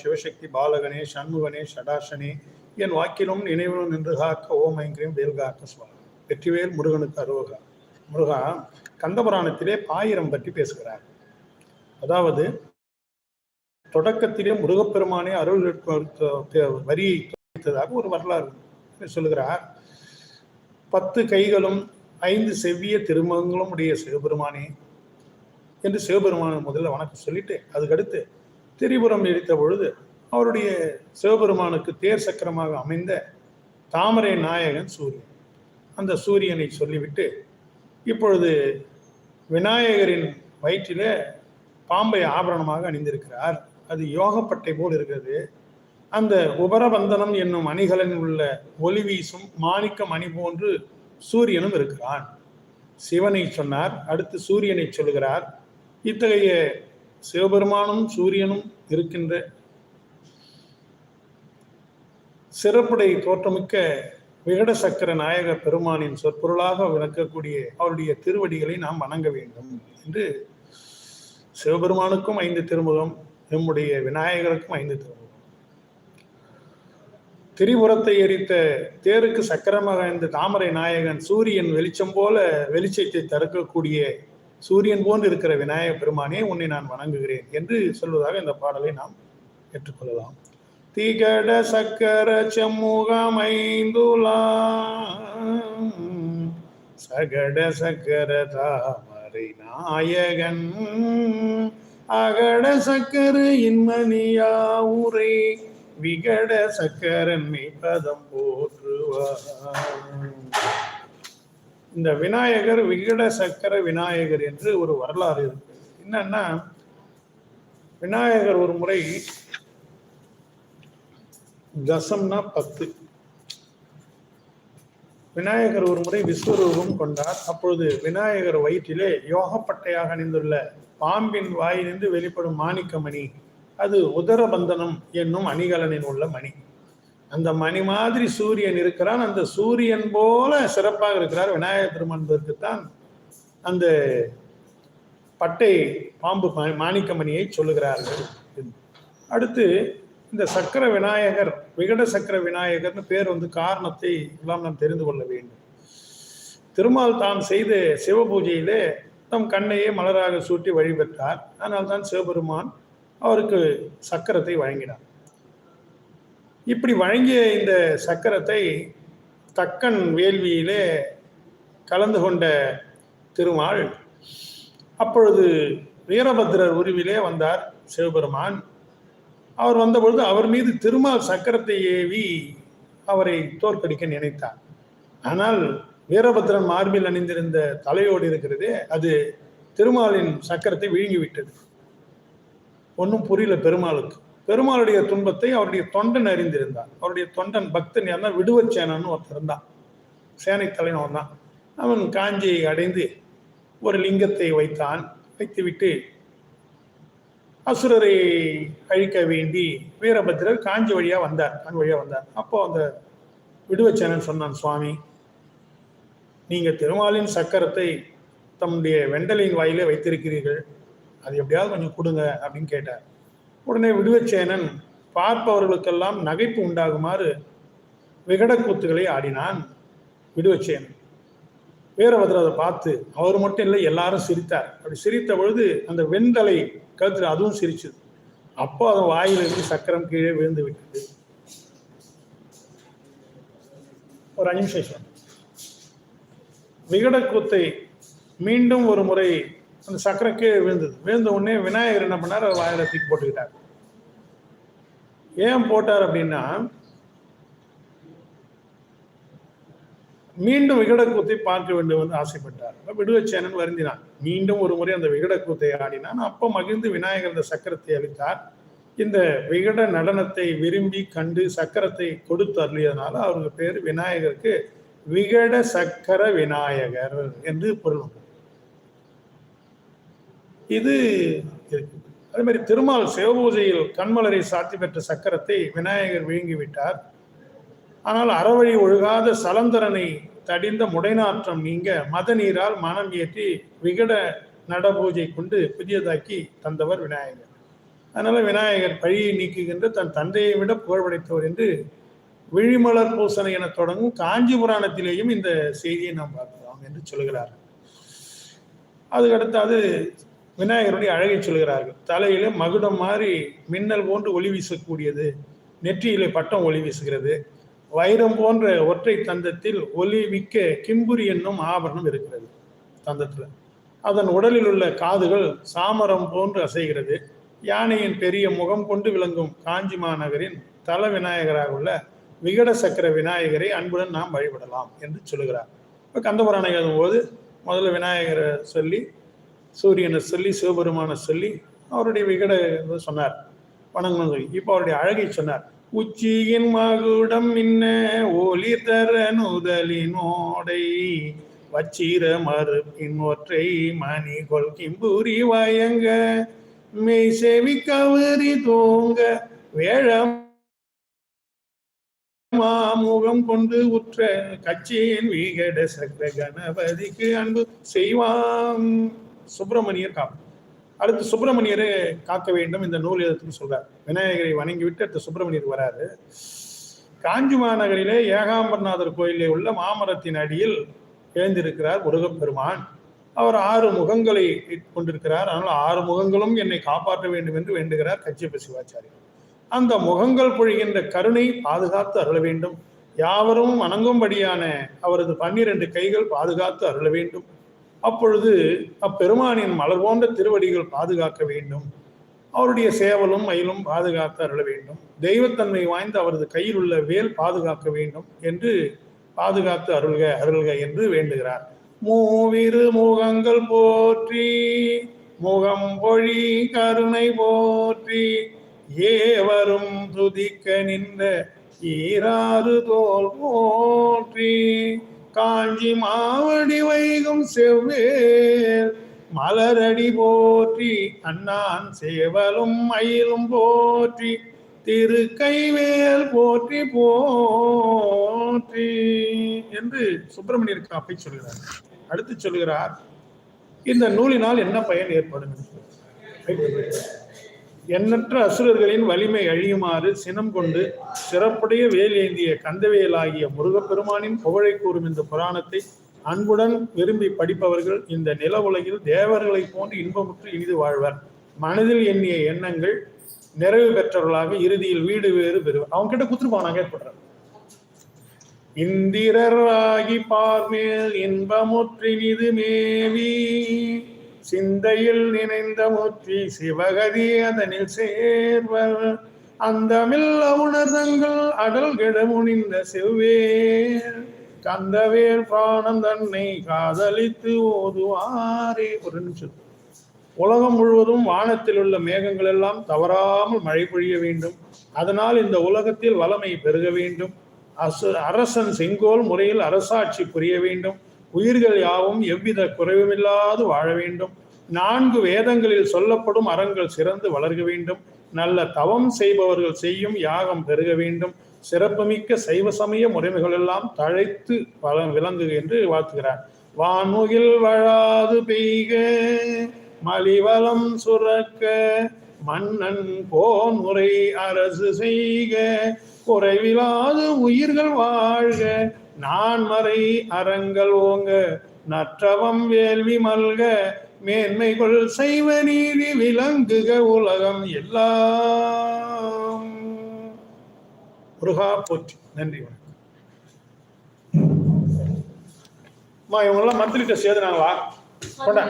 சிவசக்தி பாலகனே சண்முகனே சடாசனே என் வாக்கிலும் நினைவிலும் நின்று காக்க ஓம் ஐங்கிரியம் வேல்காக்க சுவாமி. வெற்றிவேல் முருகனுக்கு அருவகா முருகா கந்தபுராணத்திலே பாயிரம் பற்றி பேசுகிறார். அதாவது தொடக்கத்திலே முருகப்பெருமானே அருள் வரியை வைத்ததாக ஒரு வரலாறு சொல்லுகிறார். பத்து கைகளும் ஐந்து செவ்விய திருமுகங்களும் உடைய சிவபெருமானே என்று சிவபெருமானை முதல்ல வணக்கம் சொல்லிட்டு அதுக்கடுத்து திரிபுரம் எடுத்த பொழுது அவருடைய சிவபெருமானுக்கு தேர் சக்கரமாக அமைந்த தாமரை நாயகன் சூரியன். அந்த சூரியனை சொல்லிவிட்டு இப்பொழுது விநாயகரின் வயிற்றிலே பாம்பை ஆபரணமாக அணிந்திருக்கிறார். அது யோகப்பட்டை போல் இருக்கிறது. அந்த உபரபந்தனம் என்னும் அணிகளில் உள்ள ஒளி வீசும் மாணிக்க மணி போன்று சூரியனும் இருக்கிறான். சிவனை சொன்னார். அடுத்து சூரியனை சொல்லுகிறார். இத்தகைய சிவபெருமானும் சூரியனும் இருக்கின்ற சிறப்புடை தோற்றமிக்க விகட சக்கர நாயக பெருமானின் சொற்பொருளாக விளக்கக்கூடிய அவருடைய திருவடிகளை நாம் வணங்க வேண்டும் என்று சிவபெருமானுக்கும் ஐந்து திருமுகம் நம்முடைய விநாயகருக்கும் ஐந்து திருமுகம். திரிபுரத்தை எரித்த தேருக்கு சக்கரமாக இந்த தாமரை நாயகன் சூரியன் வெளிச்சம் போல வெளிச்சத்தை தடுக்கக்கூடிய சூரியன் போன்று இருக்கிற விநாயக பெருமானே உன்னை நான் வணங்குகிறேன் என்று சொல்வதாக இந்த பாடலை நாம் ஏற்றுக்கொள்ளலாம். திகட சக்கர செம்முகமைந்துலா சகட சக்கர தாமரை நாயகன். அகட சக்கர இன்மணியா உரை விகட சக்கரன் பதம் போற்றுவார். இந்த விநாயகர் விகட சக்கர விநாயகர் என்று ஒரு வரலாறு இருக்கு. என்னன்னா விநாயகர் ஒரு முறை தசம்னா பத்து. விநாயகர் ஒரு முறை விஸ்வரூபம் கொண்டார். அப்பொழுது விநாயகர் வயிற்றிலே யோகப்பட்டையாக அணிந்துள்ள பாம்பின் வாயிலிருந்து வெளிப்படும் மாணிக்கமணி அது உதரபந்தனம் என்னும் அணிகலனில் உள்ள மணி. அந்த மணி மாதிரி சூரியன் இருக்கிறான். அந்த சூரியன் போல சிறப்பாக இருக்கிறார். விநாயகர் தான் அந்த பட்டை பாம்பு மாணிக்கமணியை சொல்லுகிறார்கள். அடுத்து இந்த சக்கர விநாயகர் விகட சக்கர விநாயகர்னு பேர் வந்து காரணத்தை எல்லாம் நாம் தெரிந்து கொள்ள வேண்டும். திருமால் தான் செய்த சிவ பூஜையிலே தம் கண்ணையே மலராக சூட்டி வழிபெற்றார் ஆனால் தான் சிவபெருமான் அவருக்கு சக்கரத்தை வழங்கினார். இப்படி வழங்கிய இந்த சக்கரத்தை தக்கன் வேள்வியிலே கலந்து கொண்ட திருமால் அப்பொழுது வீரபத்ரர் உருவிலே வந்தார் சிவபெருமான். அவர் வந்தபொழுது அவர் மீது திருமால் சக்கரத்தை ஏவி அவரை தோற்கடிக்க நினைத்தார். ஆனால் வீரபத்ரன் மார்பில் அணிந்திருந்த தலையோடு இருக்கிறதே அது திருமாலின் சக்கரத்தை விழுங்கிவிட்டது. ஒன்றும் புரியல பெருமாளுக்கு. பெருமாளுடைய துன்பத்தை அவருடைய தொண்டன் அறிந்திருந்தார் அவருடைய தொண்டன் பக்தன் யாருன்னா விடுவச்சேனன்னு ஒருத்தர் இருந்தான். சேனை தலைவன் தான். அவன் காஞ்சியை அடைந்து ஒரு லிங்கத்தை வைத்தான். வைத்துவிட்டு அசுரரை அழிக்க வேண்டி வீரபத்திரர் காஞ்சி வழியாக வந்தார். காஞ்சி வழியாக வந்தார். அப்போ அந்த விடுவச்சேனன் சொன்னான் சுவாமி நீங்கள் திருமாலின் சக்கரத்தை தம்முடைய வெண்டலின் வாயிலே வைத்திருக்கிறீர்கள். அது எப்படியாவது கொஞ்சம் கொடுங்க அப்படின்னு கேட்டார். உடனே விடுவச்சேனன் பார்ப்பவர்களுக்கெல்லாம் நகைப்பு உண்டாகுமாறு விகடக்கூத்துகளை ஆடினான் விடுவச்சேனன் வீரபத்ரர் அதை பார்த்து அவர் மட்டும் இல்லை எல்லாரும் சிரித்தார். அப்படி சிரித்த பொழுது அந்த வெண்தலை கழுத்தில் அதுவும் சிரிச்சது. அப்போ அதன் வாயிலிருந்து சக்கரம் கீழே விழுந்து விட்டது. ஒரு அஞ்சு நிமிஷம் விகடக்கூத்தை மீண்டும் ஒரு முறை அந்த சக்கரம் கீழே விழுந்தது. விழுந்த உடனே விநாயகர் என்ன பண்ணார்? அவர் வாயில தூக்கி போட்டுக்கிட்டார். ஏன் போட்டார் அப்படின்னா மீண்டும் விகடக்கூத்தை பார்க்க வேண்டும் என்று ஆசைப்பட்டார். விடுவச்சேனன் வருந்தினான். மீண்டும் ஒரு முறை அந்த விகடக்கூத்தை ஆடினான். அப்போ மகிழ்ந்து விநாயகர் அந்த சக்கரத்தை அளித்தார். இந்த விகட நடனத்தை விரும்பி கண்டு சக்கரத்தை கொடுத்து அருளியதுனால அவருக்கு பேர் விநாயகருக்கு விகட சக்கர விநாயகர் என்று பொருள் உண்டு இது இருக்கு அதே மாதிரி திருமால் சிவபூஜையில் கண்மலரை சாத்தி பெற்ற சக்கரத்தை விநாயகர் விழுங்கிவிட்டார். ஆனால் அறவழி ஒழுகாத சலந்தரனை தடிந்த முடைநாற்றம் நீங்க மத நீரால் மனம் ஏற்றி விகட நடபூஜை கொண்டு புதியதாக்கி தந்தவர் விநாயகர். அதனால விநாயகர் பழியை நீக்குகின்ற தன் தந்தையை விட புகழ் படைத்தவர் என்று விழிமலர் பூசனை என தொடங்கும் காஞ்சி புராணத்திலேயும் இந்த செய்தியை நாம் பார்க்கலாம் என்று சொல்கிறார் அதுக்கடுத்து அது விநாயகருடைய அழகை சொல்கிறார்கள். தலையில மகுடம் மாதிரி மின்னல் போன்று ஒளி வீசக்கூடியது. நெற்றியிலே பட்டம் ஒளி வீசுகிறது. வைரம் போன்ற ஒற்றை தந்தத்தில் ஒளி மிக்க கிம்புரி என்னும் ஆபரணம் இருக்கிறது தந்தத்தில். அதன் உடலில் உள்ள காதுகள் சாமரம் போன்று அசைகிறது. யானையின் பெரிய முகம் கொண்டு விளங்கும் காஞ்சி மாநகரின் தல விநாயகராக உள்ள விகட சக்கர விநாயகரை அன்புடன் நாம் வழிபடலாம் என்று சொல்லுகிறார். இப்போ கந்தபுராணம் எழுதும்போது முதல்ல விநாயகரை சொல்லி சூரியனை சொல்லி சிவபெருமானை சொல்லி அவருடைய விகட சொன்னார். வணங்கணும் சொல்லி. இப்போ அவருடைய அழகை சொன்னார். உச்சியின் மகுடம் இன்ன ஒளி தர நுதலினோடை வச்சிர மறுப்பின் ஒற்றை மணி கொள்கிம்புரி வயங்க மெய் செவி கவரி தூங்க வேழம் மாமுகம் கொண்டு உற்ற கட்சியின் விகட சக்கர கணபதிக்கு அன்பு செய்வாம் சுப்பிரமணியர் காப்பு. அடுத்து சுப்பிரமணியரை காக்க வேண்டும் இந்த நூல் எழுத்துன்னு சொல்றார். விநாயகரை வணங்கி விட்டு அடுத்து சுப்பிரமணியர் வராரு. காஞ்சி மாநகரிலே ஏகாம்பரநாதர் கோயிலே உள்ள மாமரத்தின் அடியில் எழுந்திருக்கிறார் முருகப்பெருமான். அவர் ஆறு முகங்களை கொண்டிருக்கிறார். ஆனால் ஆறு முகங்களும் என்னை காப்பாற்ற வேண்டும் என்று வேண்டுகிறார் கச்சியப்ப சிவாச்சாரியர். அந்த முகங்கள் பொழிகின்ற கருணை பாதுகாத்து அருள வேண்டும். யாவரும் வணங்கும்படியான அவரது பன்னிரண்டு கைகள் பாதுகாத்து அருள வேண்டும். அப்பொழுது அப்பெருமானின் மலர் போன்ற திருவடிகள் பாதுகாக்க வேண்டும். அவருடைய சேவலும் மயிலும் பாதுகாத்து அருள வேண்டும். தெய்வத்தன்மை வாய்ந்த அவரது கையில் உள்ள வேல் பாதுகாக்க வேண்டும் என்று பாதுகாத்து அருள்க அருள்க என்று வேண்டுகிறார். மூவிரு முகங்கள் போற்றி முகம் பொழி கருணை போற்றி ஏவரும் துதிக்க நின்ற ஈராறு தோல் போற்றி. காஞ்சி மாவடி வைகும் செவ்வேர் மலரடி போற்றி அண்ணான் சேவலும் மயிலும் போற்றி திரு கைவேல் போற்றி போற்றி என்று சுப்பிரமணியர் காப்பை சொல்கிறார் அடுத்து சொல்கிறார் இந்த நூலினால் என்ன பயன் ஏற்படும் என்று. எண்ணற்ற அசுரர்களின் வலிமை அழியுமாறு சினம் கொண்டு சிறப்புடைய வேல் ஏந்திய கந்தவேலாகிய முருகப்பெருமானின் புகழை கூறும் இந்த புராணத்தை அன்புடன் விரும்பி படிப்பவர்கள் இந்த நில உலகில் தேவர்களைப் போன்று இன்பமுற்று இனிது வாழ்வர். மனதில் எண்ணிய எண்ணங்கள் நிறைவு பெற்றவர்களாக இறுதியில் வீடு வேறு பெறுவர் அவங்க கிட்ட குத்துருப்பான் நான் ஏற்படுறேன் இந்திரராகி பார்மேல் இன்பமுற்றினிது மேவி. சிந்தையில் நினைந்த முற்றி சிவகதி அதனில் சேர்வர். அந்தமில் உணர்தங்கள் அடல் கிடமுனிந்த செவ்வேர். கந்தவேல் பிராணம் தன்னை காதலித்து ஓதுவாரே. ஒரு நிமிஷம். உலகம் முழுவதும் வானத்தில் உள்ள மேகங்கள் எல்லாம் தவறாமல் மழை பொழிய வேண்டும். அதனால் இந்த உலகத்தில் வளமை பெருக வேண்டும். அரசன் செங்கோல் முறையில் அரசாட்சி புரிய வேண்டும். உயிர்கள் யாவும் எவ்வித குறைவுமில்லாது வாழ வேண்டும். நான்கு வேதங்களில் சொல்லப்படும் அறங்கள் சிறந்து வளர்க வேண்டும். நல்ல தவம் செய்பவர்கள் செய்யும் யாகம் பெருக வேண்டும். சிறப்புமிக்க சைவ சமய முறைமைகள் எல்லாம் தழைத்து வள விளங்குக என்று வாழ்த்துகிறார். வானுகில் வழாது பெய்க மலிவளம் சுரக்க மன்னன் போன் முறை அரசு செய்க குறைவிலாது உயிர்கள் வாழ்க நான்மறை அறங்கள் ஓங்க நற்றவம் வேள்வி மல்க மேன்மைகள் செய்வ நீதி விளங்குக உலகம் எல்லாம். முருகா போற்றி. நன்றி வணக்கம். அம்மா இவங்கெல்லாம் மந்திரிட்ட சேதுனாங்களா? கொண்டா